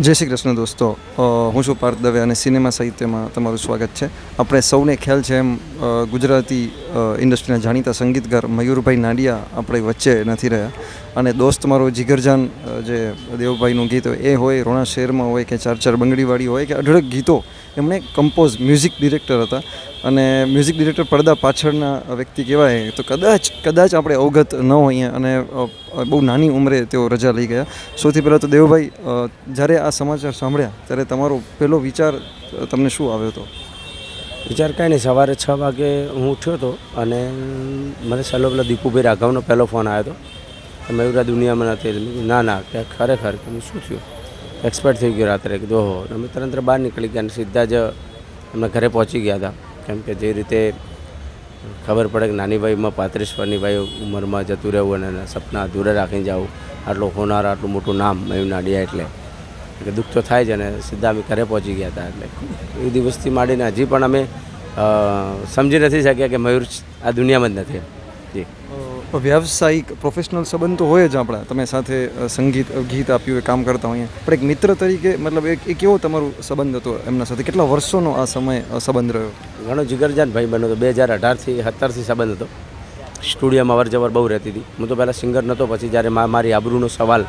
જય શ્રી કૃષ્ણ દોસ્તો. હું છું પાર્થ દવે અને સિનેમા સાહિત્યમાં તમારું સ્વાગત છે. આપણે સૌને ખ્યાલ છે એમ ગુજરાતી ઇન્ડસ્ટ્રીના જાણીતા સંગીતકાર મયુરભાઈ નાડિયા આપણી વચ્ચે નથી રહ્યા. અને દોસ્ત મારો જીગરજાન જે દેવભાઈનું ગીત હોય, એ હોય રોણા શેરમાં હોય કે ચાર ચાર બંગડીવાળી હોય કે અઢળક ગીતો, એમણે કમ્પોઝ મ્યુઝિક ડિરેક્ટર હતા. અને મ્યુઝિક ડિરેક્ટર પડદા પાછળના વ્યક્તિ કહેવાય, તો કદાચ કદાચ આપણે અવગત ન હોઈએ અને બહુ નાની ઉંમરે તેઓ રજા લઈ ગયા. સૌથી પહેલાં તો દેવભાઈ જ્યારે આ સમાચાર સાંભળ્યા, ત્યારે તમારો પહેલો વિચાર તમને શું આવ્યો હતો? વિચાર કાંઈ નહીં. સવારે છ વાગે હું ઉઠ્યો હતો અને મને સલો પેલા દીપુભાઈ રાઘવનો પહેલો ફોન આવ્યો હતો. કે મયુરા દુનિયામાં નથી ના ના, કે ખરેખર, કે હું શું થયું? એક્સપર્ટ થઈ ગયો રાત્રે. કીધું હો અમે તરત બહાર નીકળી ગયા અને સીધા જ અમે ઘરે પહોંચી ગયા હતા. કેમ કે જે રીતે ખબર પડે કે નાની ભાઈમાં પાંત્રીસ વર્ષની ભાઈ ઉંમરમાં જતું રહેવું અને સપના અધૂરા રાખીને જવું, આટલો હોનાર, આટલું મોટું નામ મયુર નાડિયા એટલે. કે દુઃખ તો થાય છે અને સીધા અમે ઘરે પહોંચી ગયા હતા એટલે. એ દિવસથી માંડીને હજી પણ અમે સમજી નથી શક્યા કે મયુર આ દુનિયામાં જ નથી. જી. વ્યાવસાયિક પ્રોફેશનલ સંબંધ તો હોય જ આપણા. તમે સાથે સંગીત ગીત આપ્યું, એ કામ કરતા હોઈએ. પણ એક મિત્ર તરીકે, મતલબ એક, એ કેવો તમારો સંબંધ હતો એમના સાથે? કેટલા વર્ષોનો આ સમય સંબંધ રહ્યો? ઘણો જીગરજાન ભાઈ બન્યો હતો. બે હજાર અઢારથી, સત્તરથી સંબંધ હતો. સ્ટુડિયોમાં અવર જવર બહુ રહેતી હતી. હું તો પહેલાં સિંગર નહોતો, પછી જ્યારે મા, મારી આબરૂનો સવાલ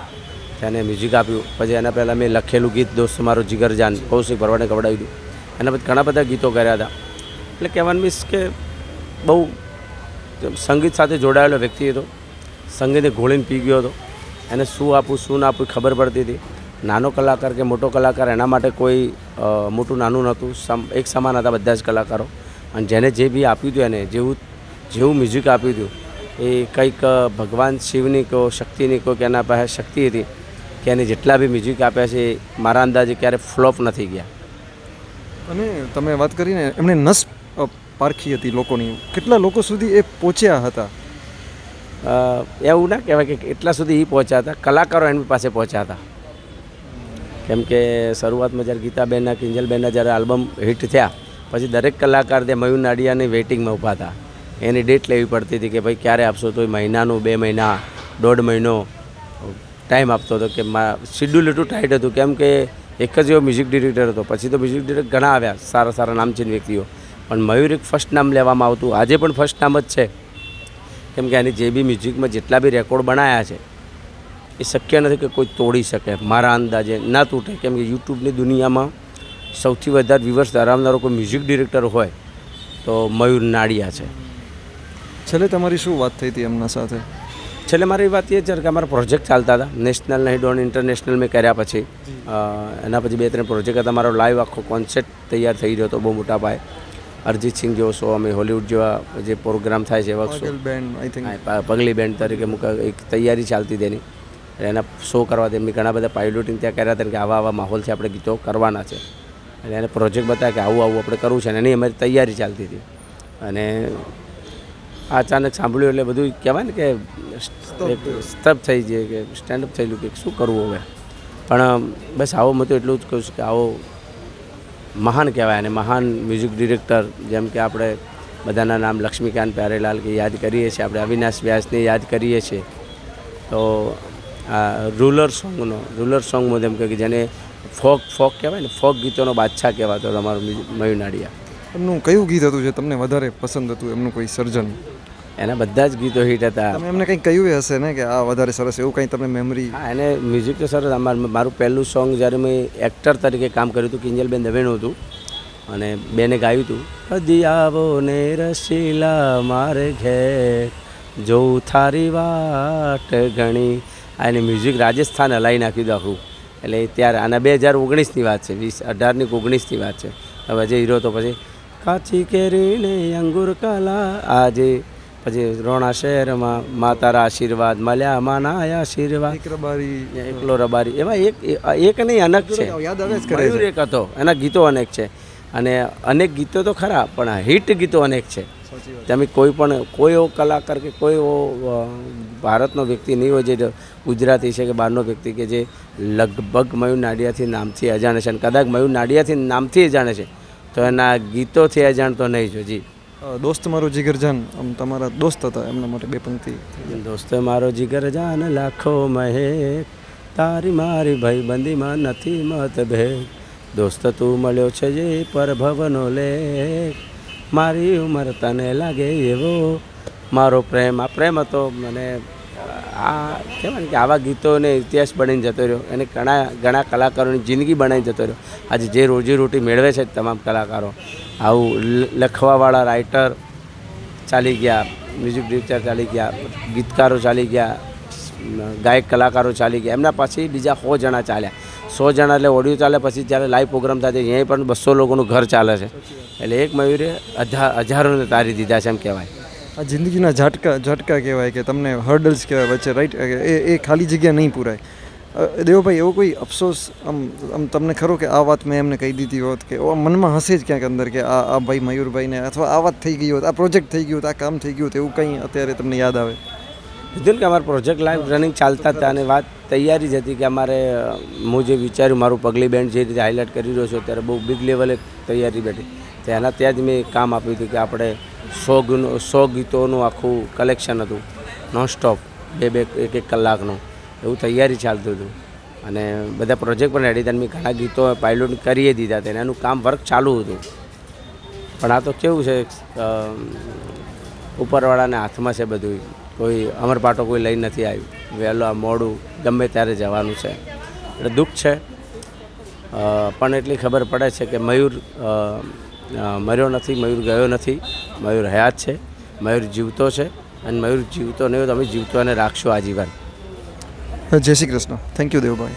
તેને મ્યુઝિક આપ્યું. પછી એના પહેલાં મેં લખેલું ગીત, દોસ્ત મારો જીગરજાન, કૌશિક ભરવાડને ગવડાવી દીધું એના પછી ઘણા બધા ગીતો કર્યા હતા. એટલે કહેવાનું મીન્સ કે બહુ સંગીત સાથે જોડાયેલો વ્યક્તિ હતો. સંગીતને ઘોળીને પી ગયો હતો. એને શું આપવું શું ના આપવું ખબર પડતી હતી. નાનો કલાકાર કે મોટો કલાકાર એના માટે કોઈ મોટું નાનું નહોતું. સમ, એક સમાન હતા બધા જ કલાકારો. અને જેને જે બી આપ્યું હતું એને, જેવું જેવું મ્યુઝિક આપ્યું હતું, એ કંઈક ભગવાન શિવની કહો, શક્તિની કહો કે એના પાસે શક્તિ હતી કે એને જેટલા બી મ્યુઝિક આપ્યા છે, એ મારા અંદાજે ક્યારે ફ્લોપ નથી ગયા. અને તમે વાત કરીને એમણે નસ પારખી હતી લોકોની. કેટલા લોકો સુધી એ પહોંચ્યા હતા? એવું ના કહેવાય કે એટલા સુધી એ પહોંચ્યા હતા. કલાકારો એમની પાસે પહોંચ્યા હતા. કેમ કે શરૂઆતમાં જ્યારે ગીતાબેનના, કિંજલબેનના જ્યારે આલ્બમ હિટ થયા, પછી દરેક કલાકાર તે મયુર નાડિયાની વેઇટિંગમાં ઊભા હતા. એની ડેટ લેવી પડતી હતી કે ભાઈ ક્યારે આપશો? તો એ મહિનાનું, બે મહિના, દોઢ મહિનો ટાઈમ આપતો હતો કે શિડ્યુલ એટલું ટાઈટ હતું. કેમ કે એક જ એવો મ્યુઝિક ડિરેક્ટર હતો. પછી તો મ્યુઝિક ડિરેક્ટર ઘણા આવ્યા, સારા સારા નામચીન વ્યક્તિઓ. પણ મયુર એક ફર્સ્ટ નામ લેવામાં આવતું. આજે પણ ફર્સ્ટ નામ જ છે. કેમ કે આની જે બી મ્યુઝિકમાં જેટલા બી રેકોર્ડ બનાવ્યા છે એ શક્ય નથી કે કોઈ તોડી શકે. મારા અંદાજે ના તૂટે. કેમ કે યુટ્યુબની દુનિયામાં સૌથી વધારે વિવર્સ ધરાવનારો કોઈ મ્યુઝિક ડિરેક્ટર હોય તો મયુર નાડિયા છે. છેલ્લે તમારી શું વાત થઈ હતી એમના સાથે? છેલ્લે મારી વાત એ છે કે અમારા પ્રોજેક્ટ ચાલતા હતા. નેશનલ નહીં ડોન ઇન્ટરનેશનલ મેં કર્યા પછી. એના પછી બે ત્રણ પ્રોજેક્ટ હતા. મારો લાઈવ આખો કોન્સેપ્ટ તૈયાર થઈ રહ્યો હતો બહુ મોટા પાયે. અરિજીત સિંહ જેવો શો અમે હોલિવૂડ જેવા જે પ્રોગ્રામ થાય છે એવા શો આઈ થિંક હા, પગલી બેન્ડ તરીકે એક તૈયારી ચાલતી હતી એની શો કરવા તેમની ઘણા બધા પાયલોટિંગ ત્યાં કર્યા હતા કે આવા આવા છે આપણે ગીતો કરવાના છે. અને એને પ્રોજેક્ટ બતાવ્યા કે આવું આવું આપણે કરવું છે અને એની અમારી તૈયારી ચાલતી હતી. અને આ અચાનક સાંભળ્યું એટલે બધું કહેવાય ને કે સ્તબ થઈ જાય કે સ્ટેન્ડઅપ થયેલું કે શું કરવું હવે? પણ બસ આવો મેં એટલું જ કહું છું કે આવો મહાન કહેવાય અને મહાન મ્યુઝિક ડિરેક્ટર જેમ કે આપણે બધાના નામ લક્ષ્મીકાંત પ્યારેલાલ કે યાદ કરીએ છીએ, આપણે અવિનાશ વ્યાસને યાદ કરીએ છીએ. તો આ રૂલર સોંગનો રૂલર સોંગમાં જેમ કે જેને ફોક ફોક કહેવાય ને ફોક ગીતોનો બાદશાહ કહેવાતો તમારો મયુનાડિયા એમનું કયું ગીત હતું જે તમને વધારે પસંદ હતું? એમનું કોઈ સર્જન એના બધા જ ગીતો હિટ હતા. તમે એમને કંઈક કહ્યું હશે ને કે આ વધારે સરસ એવું કંઈ તમને મેમરી હા એને મ્યુઝિક તો સરસ મારું પહેલું સોંગ જ્યારે મેં એક્ટર તરીકે કામ કર્યું હતું કિંજલબેન દવેનું હતું અને બેને ગાયું હતું કદી આવો ને રસીલા મારે ઘેર જોઉં થારી વાટ ઘણી. આ એને મ્યુઝિક રાજસ્થાન હલાવી નાખ્યું હતું આખું. એટલે ત્યારે આના બે હજાર ઓગણીસની વાત છે વીસ અઢારની ઓગણીસની વાત છે. હવે જે હીરો તો પછી કાચી કેરીને અંગુર કાલા આજે પછી રોણા શહેરમાં માતારા આશીર્વાદ મળ્યા આયા આશીર્વાદ. એકલો રબારી. એમાં એક એક નહીં અનેક છે. મયુર એક હતો. એના ગીતો અનેક છે. અને અનેક ગીતો તો ખરા પણ હિટ ગીતો અનેક છે. તમે કોઈ પણ કોઈ એવો કલાકાર કે કોઈ એવો ભારતનો વ્યક્તિ નહીં હોય જે ગુજરાતી છે કે બહારનો વ્યક્તિ કે જે લગભગ મયુર નાડિયાથી નામથી અજાણે છે અને કદાચ મયુર નાડિયાથી નામથી અજાણે છે તો એના ગીતોથી અજાણતો નહીં જોજી દોસ્ત મારો જીગરજાન, આમ તમારા દોસ્ત હતા, એમના માટે બે પંક્તિ. દોસ્તો મારો જીગર જાન લાખો મહે તારી મારી ભાઈબંધીમાં નથી મતભેદ. દોસ્ત તું મળ્યો છે જે પરભવનો લે મારી ઉંમર તને લાગે એવો? મારો પ્રેમ, આ પ્રેમ હતો, મને આ કહેવાય ને કે આવા ગીતોને ઇતિહાસ બનીને જતો રહ્યો. એને ઘણા ઘણા કલાકારોની જિંદગી બનાવી જતો રહ્યો. આજે જે રોજીરોટી મેળવે છે તમામ કલાકારો. આવું લખવાવાળા રાઇટર ચાલી ગયા મ્યુઝિક ડિરેક્ટર ચાલી ગયા, ગીતકારો ચાલી ગયા, ગાયક કલાકારો ચાલી ગયા. એમના પછી બીજા સો જણા ચાલ્યા. સો જણા એટલે ઓડિયો ચાલે, પછી જ્યારે લાઈવ પ્રોગ્રામ થાય છે અહીંયા પણ બસો લોકોનું ઘર ચાલે છે. એટલે એક મયુરે હજાર હજારોને તારી દીધા છે એમ કહેવાય. આ જિંદગીના ઝાટકા ઝાટકા કહેવાય કે તમને હર્ડલ્સ કહેવાય વચ્ચે રાઈટ એ એ ખાલી જગ્યા નહીં પૂરાય. દેવભાઈ, એવો કોઈ અફસોસ આમ આમ તમને ખરો કે આ વાત મેં એમને કહી દીધી હોત કે મનમાં હશે જ ક્યાંક અંદર કે આ આ ભાઈ મયુરભાઈને અથવા આ વાત થઈ ગઈ હોત, આ પ્રોજેક્ટ થઈ ગયું આ કામ થઈ ગયું એવું કંઈ અત્યારે તમને યાદ આવે? કીધું કે અમારા પ્રોજેક્ટ લાઈવ રનિંગ ચાલતા હતા અને વાત તૈયારી જ હતી કે અમારે હું જે વિચાર્યું, મારું પગલી બેન્ડ જે રીતે હાઇલાઇટ કરી રહ્યો છું ત્યારે બહુ બિગ લેવલે તૈયારી બેઠી. તો એના ત્યાં જ મેં કામ આપ્યું હતું કે આપણે સો ગુનો, સો ગીતોનું આખું કલેક્શન હતું નોનસ્ટોપ બે બે, એક એક કલાકનું. એવું તૈયારી ચાલતું હતું. અને બધા પ્રોજેક્ટ પણ રેડી હતા મેં ઘણા ગીતો પાયલોટ કરીએ દીધા તેને એનું કામ વર્ક ચાલુ હતું. પણ આ તો કેવું છે ઉપરવાળાને હાથમાં છે બધું. કોઈ અમર પાટો કોઈ લઈ નથી આવ્યું. વહેલો આ મોડું, ગમે ત્યારે જવાનું છે. એટલે દુઃખ છે. પણ એટલી ખબર પડે છે કે મયુર મર્યો નથી, મયુર ગયો નથી. મયુર હયાત છે, મયુર જીવતો છે અને મયુર જીવતો નહીં તમે જીવતો અને રાખશું આજીવન. જય Shri Krishna. Thank you Devbhai.